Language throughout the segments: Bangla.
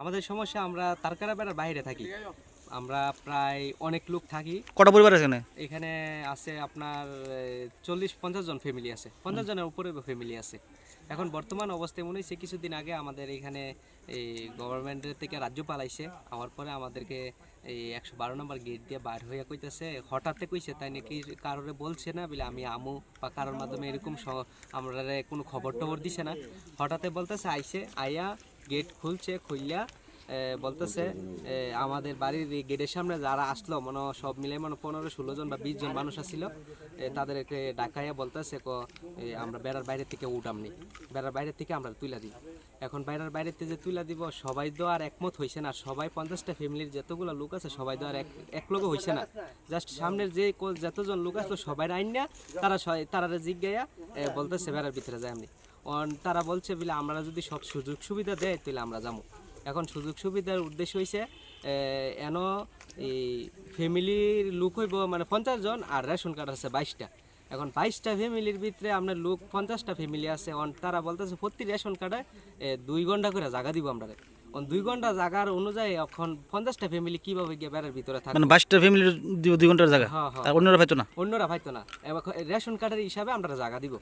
আমাদের সমস্যা আমরা তারকারা বেড়ার বাইরে থাকি। আমরা প্রায় অনেক লোক থাকি। কটা পরিবার আছে এখানে? আছে আপনার চল্লিশ পঞ্চাশ জন ফ্যামিলি আছে। পঞ্চাশ জনের উপরে ফ্যামিলি আছে। এখন বর্তমান অবস্থায় মনে হচ্ছে কিছুদিন আগে আমাদের এখানে এই গভর্নমেন্টের থেকে রাজ্য পালাইছে। আমার পরে আমাদেরকে এই একশো বারো নম্বর গেট দিয়ে বার হইয়া কইতেছে। হঠাৎ কইছে তাই নাকি কারোরে বলছে না বলে আমি আমু বা কারোর মাধ্যমে এরকম আমরা কোনো খবর টবর দিছে না। হঠাৎ বলতেছে আইসে আইয়া গেট খুলছে খুললা বলতেছে আমাদের বাড়ির গেটের সামনে যারা আসলো, মনে সব মিলে মানে পনেরো, ষোলো জন বা বিশ জন মানুষ আসছিল। তাদেরকে ডাকাইয়া বলতেছে, ক আমরা বেড়ার বাইরে থেকে উঠাম নি বেড়ার বাইরে থেকে আমরা তুলা দিই। এখন বাইরের বাইরে থেকে যে তুলা দিব, সবাই তো আর একমত হয়েছে না। সবাই পঞ্চাশটা ফ্যামিলির যতগুলো লোক আছে, সবাই তো আর এক লোকও হয়েছে না। জাস্ট সামনের যে যতজন লোক আসলো, সবাই আইন না তারা তারা জিজ্ঞাইয়া বলতেছে বেড়ার ভিতরে যাই আমি তারা বলছে বলে আমরা যদি সব সুযোগ সুবিধা দেয় তাহলে আমরা যাব এখন সুযোগ সুবিধার উদ্দেশ্য হয়েছে এন এই ফ্যামিলির লোক হইব মানে পঞ্চাশ জন আর রেশন কার্ড আছে বাইশটা। এখন বাইশটা ফ্যামিলির ভিতরে আপনার লোক পঞ্চাশটা ফ্যামিলি আছে অন তারা বলতেছে প্রতি রেশন কার্ডে দুই ঘণ্টা করে জায়গা দিব আমরা অন দুই ঘণ্টা জায়গার অনুযায়ী এখন পঞ্চাশটা ফ্যামিলি কীভাবে গিয়ে বেড়ার ভিতরে থাকে মানে বাইশটা ফ্যামিলির দুই ঘণ্টার জায়গা? হ্যাঁ হ্যাঁ। অন্যরা পাইতো না? অন্যরা পাইতো না। রেশন কার্ডের হিসাবে আমরা জায়গা দিব।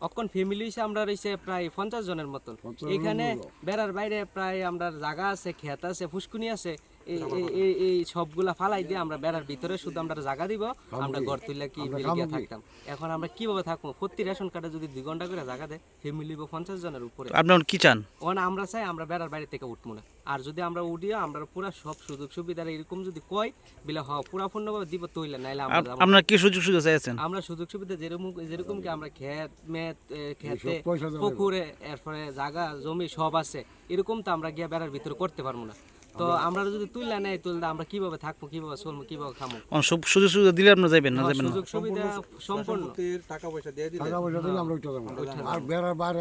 অখন ফ্যামিলি হিসেবে আমরা রয়েছে প্রায় পঞ্চাশ জনের মতন। এখানে বেড়ার বাইরে প্রায় আমরা জায়গা আছে খেত আছে ফুসকুনি আছে। এই এই- এই এই সবগুলা ফালাই দিয়ে আমরা বেড়ার ভিতরে শুধু আমরা জায়গা দিব আমরা ঘর তুললে কি মিলিয়ে থাকতাম। এখন আমরা কীভাবে থাকব? প্রতি রেশন কার্ডে যদি দুই ঘণ্টা করে জায়গা দেয় ফ্যামিলি পঞ্চাশ জনের উপরে। আপনি এখন কি চান? ওখানে আমরা চাই আমরা বেড়ার বাইরে থেকে উঠবো না। আর যদি আমরা উঠিও আমরা পুরা সব সুযোগ সুবিধা এরকম যদি কয় বিলে হ পুরা পূর্ণভাবে দিব তৈলে নাইলে আমরা আপনার কি সুযোগ সুবিধা চাইছেন? আমরা সুযোগ সুবিধা যেরকম যেরকম কি আমরা ক্ষেত মেত খেতে পুকুরে এরপরে জায়গা জমি সব আছে। এরকম তো আমরা গিয়ে বেড়ার ভিতরে করতে পারব না। তো আমরা যদি তুললে নেই তুললে আমরা কীভাবে থাকব কীভাবে চলবো কীভাবে খাব সুযোগ সুবিধা দিলে আপনারা যাবেন না যাবেন না? সুযোগ সুবিধা সম্পূর্ণ টাকা পয়সা দিয়ে দিলে টাকা পয়সা দিলে আমরা উঠে যাব আর বেড়ার বাইরে